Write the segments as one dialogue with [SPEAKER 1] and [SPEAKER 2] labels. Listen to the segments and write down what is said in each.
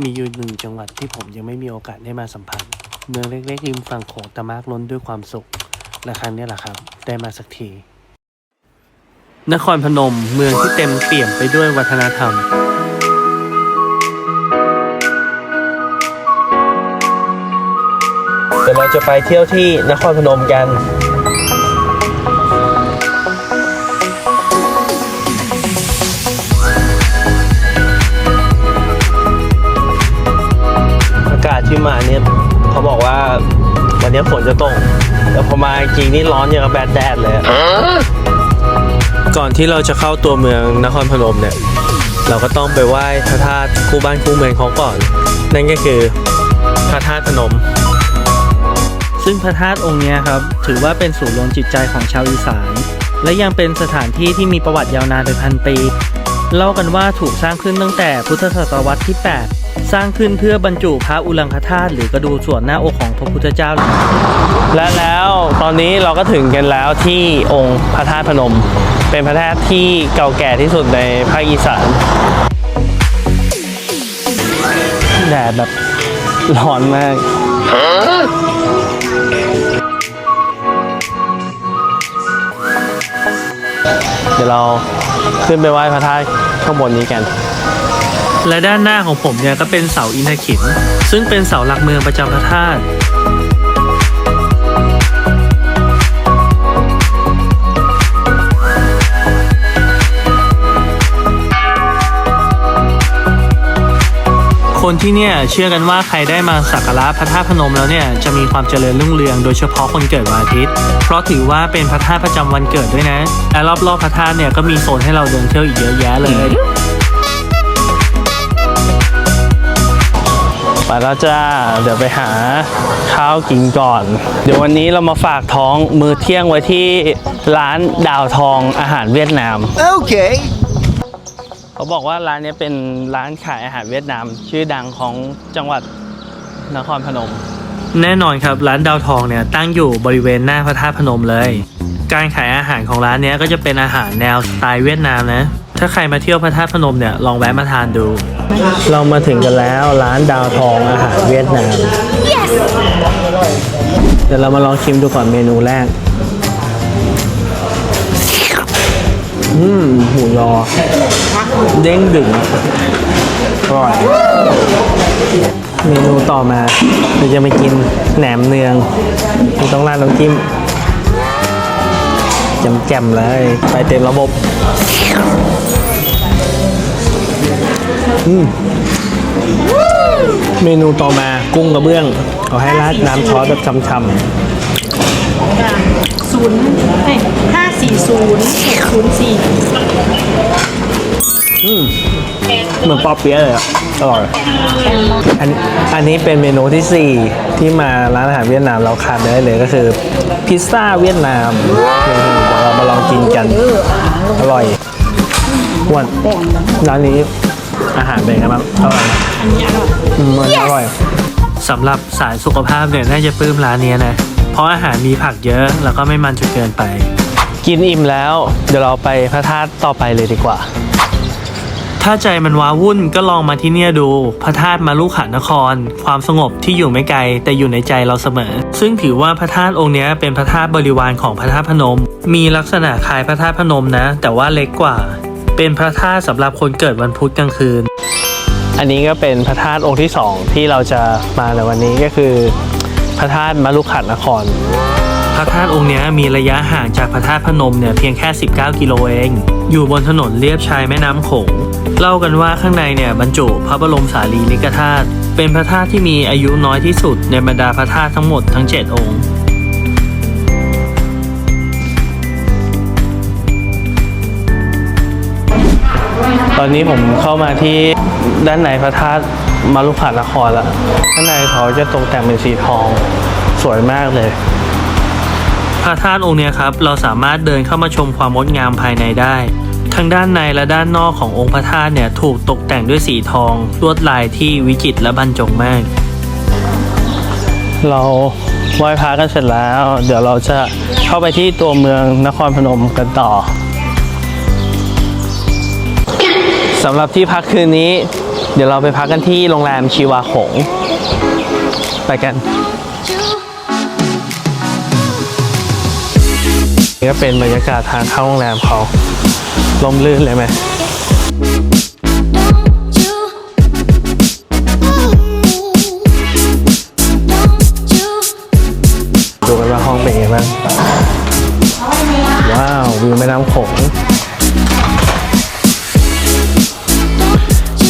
[SPEAKER 1] มีอยู่หนึ่งจังหวัดที่ผมยังไม่มีโอกาสได้มาสัมผัส เมืองเล็กๆริมฝั่งโขงแตะมากล้นด้วยความสุขและครั้งนี้แหละครับ ได้มาสักที นครพนมเมืองที่เต็มเปี่ยมไปด้วยวัฒนธรรม เดี๋ยวเราจะไปเที่ยวที่นครพนมกัน ที่มาเนี่ยเขาบอกว่าวันนี้ฝนจะตกแต่พอมาจริงนี่ร้อนอย่างกับแบดแดดเลยอะก่อนที่เราจะเข้าตัวเมืองนครพนมเนี่ย เราก็ต้องไปไหว้พระธาตุคู่บ้านคู่เมืองเขาก่อน นั่นก็คือพระธาตุพนม ซึ่งพระธาตุองค์เนี้ยครับ ถือว่าเป็นศูนย์รวมจิตใจของชาวอีสาน และยังเป็นสถานที่ที่มีประวัติยาวนานเป็นพันปี เล่ากันว่าถูกสร้างขึ้นตั้งแต่พุทธศตวรรษที่ 8 สร้างขึ้นเพื่อบรรจุพระอุลังคธาตุหรือกระดูกส่วนหน้าอกของพระพุทธเจ้า และแล้วตอนนี้เราก็ถึงกันแล้วที่องค์พระธาตุพนม เป็นพระธาตุที่เก่าแก่ที่สุดในภาคอีสานแดดแบบร้อนมากเดี๋ยวเรา ขึ้นไปไหว้พระธาตุข้างบนนี้กัน และด้านหน้าของผมเนี่ยก็เป็นเสาอินทขินซึ่งเป็นเสาหลักเมืองประจำพระธาตุ คนที่เนี่ยเชื่อกันว่าใครได้มาสักการะพระธาตุพนมแล้วเนี่ยจะมีความเจริญรุ่งเรืองโดยเฉพาะคนเกิดวันอาทิตย์ เพราะถือว่าเป็นพระธาตุประจำวันเกิดด้วยนะ และรอบๆพระธาตุเนี่ยก็มีโซนให้เราเดินเที่ยวอีกเยอะแยะเลยไปแล้วจ้า เดี๋ยวไปหาข้าวกินก่อน เดี๋ยววันนี้เรามาฝากท้องมือเที่ยงไว้ที่ร้านดาวทองอาหารเวียดนาม
[SPEAKER 2] Okay.
[SPEAKER 1] เขาบอกว่าร้านนี้เป็นร้านขายอาหารเวียดนาม ชื่อดังของจังหวัดนครพนม แน่นอนครับร้านดาวทองเนี่ยตั้งอยู่บริเวณหน้าพระธาตุพนมเลย การขายอาหารของร้านเนี้ยก็จะเป็นอาหารแนวสไตล์เวียดนามนะ ถ้าใครมาเที่ยวพระธาตุพนมเนี่ยลองแวะมาทานดู เรามาถึงกันแล้วร้านดาวทองอาหารเวียดนามเดี๋ยวเรามาลองชิมดูก่อนเมนูแรก อืมหมูยอเด้งดึงอร่อยเมนูต่อมาเราจะมากินแหนมเนืองที่ต้องราดน้ำจิ้มแจ่มๆเลย ไปเต็มระบบ อืมเมนูต่อมากุ้งกระเบื้องเขาให้ราดน้ำซอสแบบช่ำ
[SPEAKER 3] ศูนย์ห้าสี่ศูนย์ ศูนย์สี่
[SPEAKER 1] ๆอืมเหมือนปอเปี๊ยะเลยอะอร่อยอันอันนี้เป็นเมนูที่ 4 ที่มาร้านอาหารเวียดนามเราขาดไม่ได้เลยก็คือพิซซ่าเวียดนามเดี๋ยวเรามาลองกินกัน อร่อยอ้วนร้านนี้อาหารเป็นไงบ้างอร่อยไหมอืมมันอร่อย สำหรับสายสุขภาพเนี่ยน่าจะปลื้มร้านนี้นะ เพราะอาหารมีผักเยอะแล้วก็ไม่มันจนเกินไป กินอิ่มแล้ว เดี๋ยวเราไปพระธาตุต่อไปเลยดีกว่า ถ้าใจมันว้าวุ่นก็ลองมาที่เนี่ยดู พระธาตุมาลุขานคร ความสงบที่อยู่ไม่ไกล แต่อยู่ในใจเราเสมอ ซึ่งถือว่าพระธาตุองค์นี้เป็นพระธาตุบริวารของพระธาตุพนม มีลักษณะคล้ายพระธาตุพนมนะ แต่ว่าเล็กกว่า เป็นพระธาตุสำหรับคนเกิดวันพุธกลางคืน อันนี้ก็เป็นพระธาตุองค์ที่สองที่เราจะมาในวันนี้ก็คือ พระธาตุมาลุขานคร พระธาตุองค์นี้มีระยะห่างจากพระธาตุพนมเนี่ยเพียงแค่ 19 กิโลเอง อยู่บนถนนเลียบชายแม่น้ำโขง เล่ากันว่าข้างในเนี่ยบรรจุพระบรมสารีริกธาตุ เป็นพระธาตุที่มีอายุน้อยที่สุดในบรรดาพระธาตุทั้งหมดทั้ง 7 องค์ตอนนี้ผมเข้ามาที่ด้านในพระธาตุมารุขานครล้วข้างในเขาจะตกแต่งเป็นสีทอง สวยมากเลย พระธาตุองค์นี้ครับเราสามารถเดินเข้ามาชมความงดงามภายในได้ทั้งด้านในและด้านนอกขององค์พระธาตุเนี่ยถูกตกแต่งด้วยสีทอง ลวดลายที่วิจิตรและบรรจงมาก เราไหว้พระกันเสร็จแล้ว เดี๋ยวเราจะเข้าไปที่ตัวเมืองนครพนมกันต่อสำหรับที่พักคืนนี้
[SPEAKER 2] เดี๋ยวเราไปพักกันที่โรงแรมชีวาหง ไปกัน นี่ก็เป็นบรรยากาศทางเข้าโรงแรมเขาลมลื่นเลยไหมดูกันว่าห้องเป็นยังไงบ้าง ว้าว วิวแม่น้ำโขง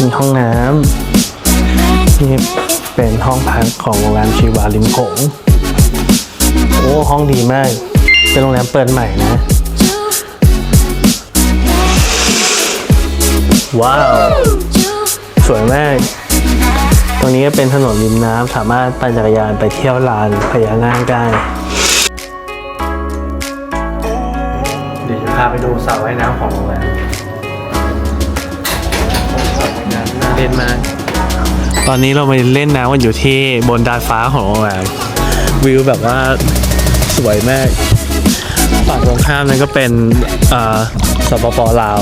[SPEAKER 2] มีห้องน้ำนี่เป็นห้องพักของโรงแรมชีวาริมโขง โอ้ ห้องดีมาก เป็นโรงแรมเปิดใหม่นะ ว้าว สวยมาก ตรงนี้ก็เป็นถนนริมน้ำสามารถปั่นจักรยานไปเที่ยวลานพญานาคได้ เดี๋ยวจะพาไปดูสระว่ายน้ำของโรงแรมเล่นมาตอนนี้เราไปเล่นน้ำกันอยู่ที่บนดาดฟ้าของโรงแรมวิวแบบว่าสวยมาก ฝั่งตรงข้ามนั้นก็เป็นเอ่อสปปลาว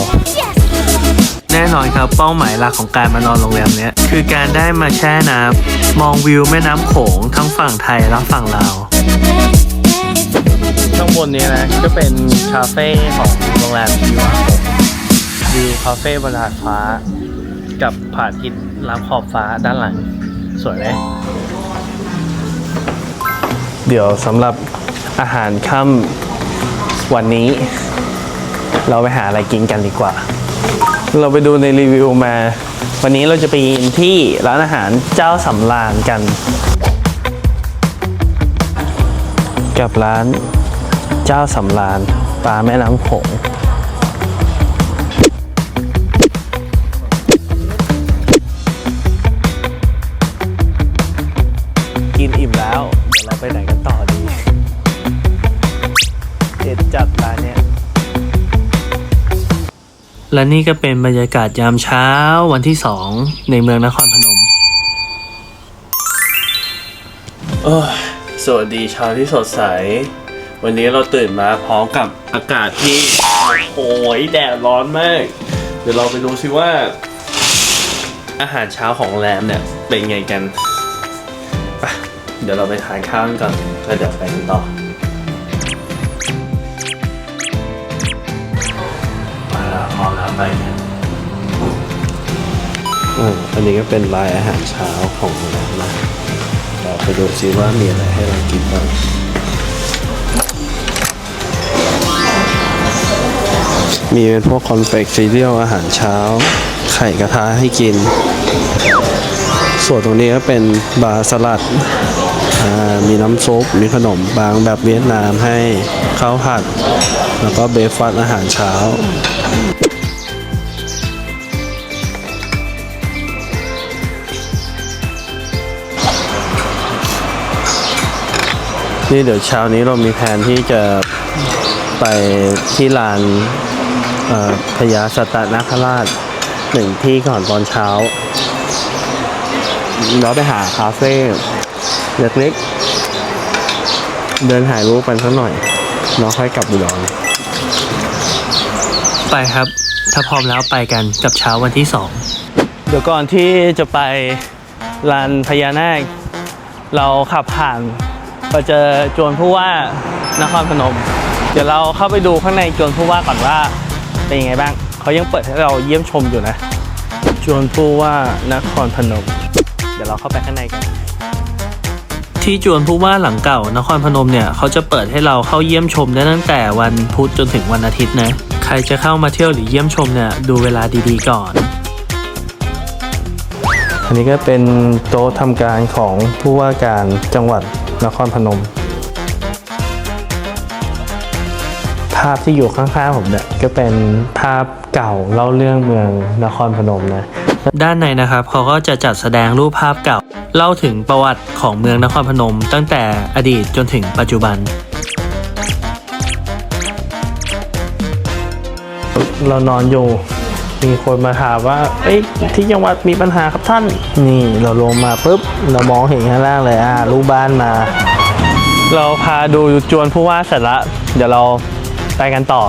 [SPEAKER 2] แน่นอนครับเป้าหมายหลักของการมานอนโรงแรมเนี้ยคือการได้มาแช่น้ำมองวิวแม่น้ำโขงทั้งฝั่งไทยและฝั่งลาวข้างบนนี้นะก็เป็นคาเฟ่ของโรงแรมที่ว่าวิวคาเฟ่บนดาดฟ้า กับผาทิตย์ล้ำขอบฟ้าด้านหลัง สวยไหมเดี๋ยวสำหรับอาหารค่ำ วันนี้เราไปหาอะไรกินกันดีกว่า เราไปดูในรีวิวมา วันนี้เราจะไปกินที่ร้านอาหารเจ้าสำราญกัน กับร้านเจ้าสำราญปลาแม่น้ำโขงกินอิ่มแล้ว เดี๋ยวเราไปไหนกันต่อ ดีเด็ดจัดร้านเนี้ยและนี่ก็เป็นบรรยากาศยามเช้าวันที่สองในเมืองนครพนมโอ้ยสวัสดีเช้าที่สดใส วันนี้เราตื่นมาพร้อมกับอากาศที่โอ้ยแดดร้อนมาก เดี๋ยวเราไปดูซิว่า อาหารเช้าของโรงแรมเนี่ยเป็นไงกันไปเดี๋ยวเราไปทานข้าวกันก่อนแล้วเดี๋ยวไปกันต่อ ไปอ่าอันนี้ก็เป็นรายอาหารเช้าของโรงแรมนะเราไปดูซิว่ามีอะไรให้เรากินบ้างมีเป็นพวกคอนเฟกซีเรียลอาหารเช้า ไข่กระทะให้กิน ส่วนตรงนี้ก็เป็นบาร์สลัด มีน้ำซุป มีขนมบางแบบเวียดนามให้ข้าวผัด แล้วก็เบรกฟาสต์อาหารเช้า นี่เดี๋ยวเช้านี้เรามีแผนที่จะไปที่ลานเอ่อพญาสัตตนาคราชหนึ่งที่ก่อนตอนเช้า เราไปหาคาเฟ่เล็กๆ เดินถ่ายรูปกันสักหน่อยแล้วค่อยกลับบุรีรัมย์ไปครับ ถ้าพร้อมแล้วไปกันกับเช้าวันที่สองเดี๋ยวก่อนที่จะไปลานพญานาค เราขับผ่าน ไปเจอจวนผู้ว่านครพนม เดี๋ยวเราเข้าไปดูข้างในจวนผู้ว่าก่อนว่าเป็นยังไงบ้าง เขายังเปิดให้เราเยี่ยมชมอยู่นะ จวนผู้ว่านครพนม เดี๋ยวเราเข้าไปข้างในกันที่จวนผู้ว่าหลังเก่านครพนมเนี่ยเขาจะเปิดให้เราเข้าเยี่ยมชมได้ตั้งแต่วันพุธจนถึงวันอาทิตย์นะใครจะเข้ามาเที่ยวหรือเยี่ยมชมเนี่ยดูเวลาดีๆก่อน อันนี้ก็เป็นโต๊ะทำการของผู้ว่าการจังหวัด นครพนม ภาพที่อยู่ข้างๆผมเนี่ยก็เป็นภาพเก่าเล่าเรื่องเมืองนครพนมนะด้านในนะครับเขาก็จะจัดแสดงรูปภาพเก่า เล่าถึงประวัติของเมืองนครพนม ตั้งแต่อดีตจนถึงปัจจุบัน เรานอนอยู่ มีคนมาถามว่า เอ้ยที่จังหวัดมีปัญหาครับท่าน นี่เราลงมาปุ๊บ เรามองเห็นข้างล่างเลยอ่ารูปบ้านมา เราพาดูจวนผู้ว่าเสร็จละ เดี๋ยวเราไปกันต่อ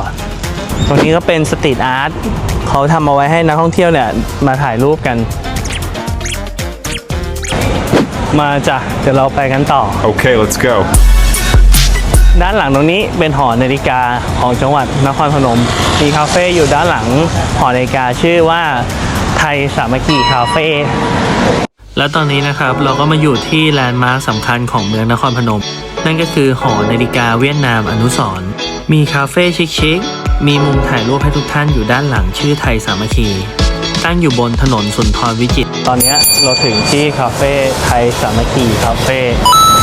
[SPEAKER 2] ตรงนี้ก็เป็นสตรีทอาร์ตเขาทำเอาไว้ให้นักท่องเที่ยวเนี่ยมาถ่ายรูปกัน มาจ้ะเดี๋ยวเราไปกันต่อ
[SPEAKER 4] Okay, let's go.
[SPEAKER 2] ด้านหลังตรงนี้เป็นหอนาฬิกาของจังหวัดนครพนม มีคาเฟ่อยู่ด้านหลังหอนาฬิกาชื่อว่าไทยสามัคคีคาเฟ่และตอนนี้นะครับเราก็มาอยู่ที่แลนด์มาร์คสำคัญของเมืองนครพนม นั่นก็คือหอนาฬิกาเวียดนามอนุสรมีคาเฟ่ชิคๆมีมุมถ่ายรูปให้ทุกท่านอยู่ด้านหลังชื่อไทยสามัคคีตั้งอยู่บนถนนสุนทรวิจิตรตอนนี้เราถึงที่คาเฟ่ไทยสามัคคีคาเฟ่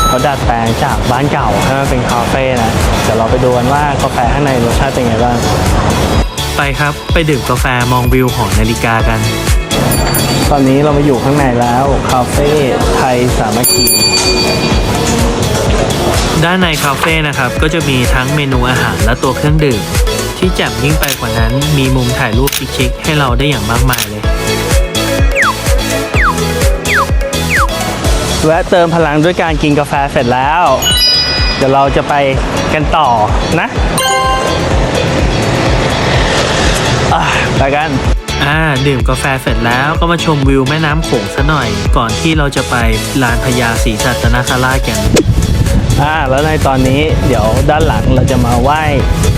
[SPEAKER 2] เขาดัดแปลงจากบ้านเก่าให้มาเป็นคาเฟ่นะเดี๋ยวเราไปดูกันว่ากาแฟข้างในรสชาติเป็นไงบ้างไปครับ ไปดื่มกาแฟมองวิวหอนาฬิกากัน ตอนนี้เรามาอยู่ข้างในแล้วคาเฟ่ไทยสามัคคีด้านในคาเฟ่นะครับก็จะมีทั้งเมนูอาหารและตัวเครื่องดื่ม ที่แจ่มยิ่งไปกว่านั้น มีมุมถ่ายรูปชิคๆให้เราได้อย่างมากมายเลย แวะเติมพลังด้วยการกินกาแฟเสร็จแล้ว เดี๋ยวเราจะไปกันต่อนะอะไปกันอ่าดื่มกาแฟเสร็จแล้วก็มาชมวิวแม่น้ำโขงซะหน่อย ก่อนที่เราจะไปลานพญาศรีสัตนคราชกันอ่าแล้วในตอนนี้เดี๋ยวด้านหลังเราจะมาไหว้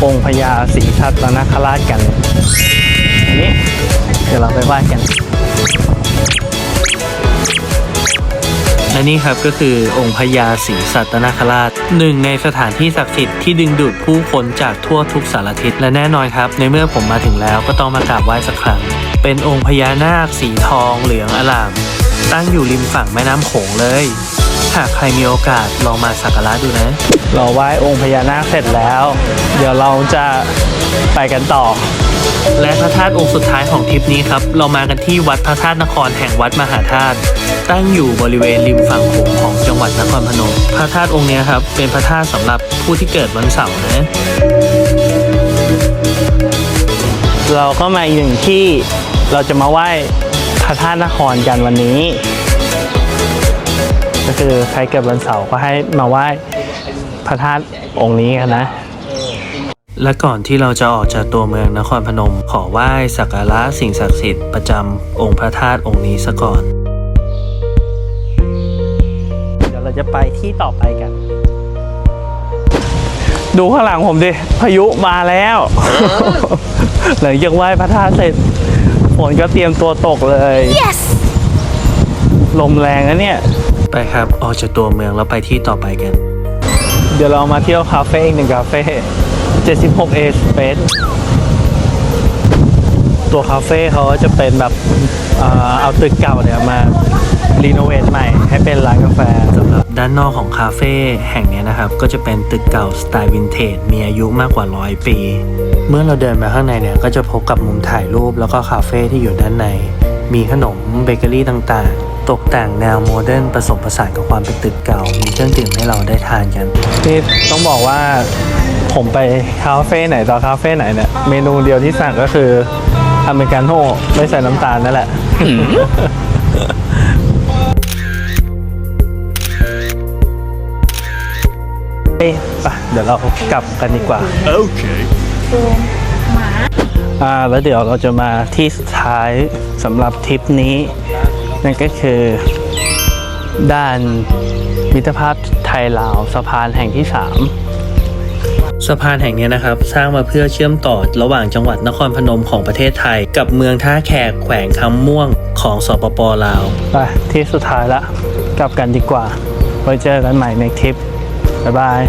[SPEAKER 2] องค์พญาศรีสัตนคราชกันอันนี้เดี๋ยวเราไปไหว้กัน และนี่ครับก็คือองค์พญาศรีสัตนคราชหนึ่งในสถานที่ศักดิ์สิทธิ์ที่ดึงดูดผู้คนจากทั่วทุกสารทิศและแน่นอนครับ ในเมื่อผมมาถึงแล้วก็ต้องมากราบไหว้สักครั้ง เป็นองค์พญานาคสีทองเหลืองอลาม ตั้งอยู่ริมฝั่งแม่น้ำโขงเลย หากใครมีโอกาสลองมาสักการะดูนะ เราไหว้องค์พญานาคเสร็จแล้ว เดี๋ยวเราจะไปกันต่อ และพระธาตุองค์สุดท้ายของทริปนี้ครับ เรามากันที่วัดพระธาตุนครแห่งวัดมหาธาตุตั้งอยู่บริเวณริมฝั่งโขงของจังหวัดนครพนม พระธาตุองค์เนี้ยครับเป็นพระธาตุสำหรับผู้ที่เกิดวันเสาร์นะเราก็มาอีกหนึ่งที่เราจะมาไหว้พระธาตุนครกันวันนี้ ก็คือใครเกิดวันเสาร์ก็ให้มาไหว้พระธาตุองค์นี้กันนะและก่อนที่เราจะออกจากตัวเมืองนครพนม ขอไหว้สักการะสิ่งศักดิ์สิทธิ์ประจำองค์พระธาตุองค์นี้ซะก่อน เดี๋ยวเราจะไปที่ต่อไปกัน ดูข้างหลังผมดิ พายุมาแล้ว หลังจากไหว้พระธาตุเสร็จฝนก็เตรียมตัวตกเลย yes ลมแรงนะเนี่ย ไปครับ ออกจากตัวเมืองแล้วไปที่ต่อไปกัน เดี๋ยวเรามาเที่ยวคาเฟ่อีกหนึ่งคาเฟ่ 76A Space ตัวคาเฟ่เขาก็จะเป็นแบบเอ่อเอาตึกเก่าเนี่ยมารีโนเวทใหม่ให้เป็นร้านกาแฟสำหรับด้านนอกของคาเฟ่แห่งเนี้ยนะครับ ก็จะเป็นตึกเก่าสไตล์วินเทจมีอายุมากกว่า100ปี เมื่อเราเดินมาข้างในเนี่ย ก็จะพบกับมุมถ่ายรูปแล้วก็คาเฟ่ที่อยู่ด้านใน มีขนมเบเกอรี่ต่างๆ ตกแต่งแนวโมเดิร์นผสมผสานกับความเป็นตึกเก่า มีเครื่องดื่มให้เราได้ทานกัน นี่ต้องบอกว่าผมไปคาเฟ่ไหนต่อคาเฟ่ไหนเนี่ย เมนูเดียวที่สั่งก็คืออเมริกาโน่ไม่ใส่น้ำตาลนั่นแหละ เอ๊ะไปเดี๋ยวเรากลับกันดีกว่า
[SPEAKER 4] Okay.
[SPEAKER 2] อ่าแล้วเดี๋ยวเราจะมาที่สุดท้ายสำหรับทริปนี้ นั่นก็คือ ด้านมิตรภาพไทยลาวสะพานแห่งที่ 3 สะพานแห่งนี้นะครับ สร้างมาเพื่อเชื่อมต่อระหว่างจังหวัดนครพนมของประเทศไทย กับเมืองท่าแขกแขวงคำม่วงของสปปลาวไปที่สุดท้ายละ กลับกันดีกว่าไว้เจอกันใหม่ในทริปบ๊ายบาย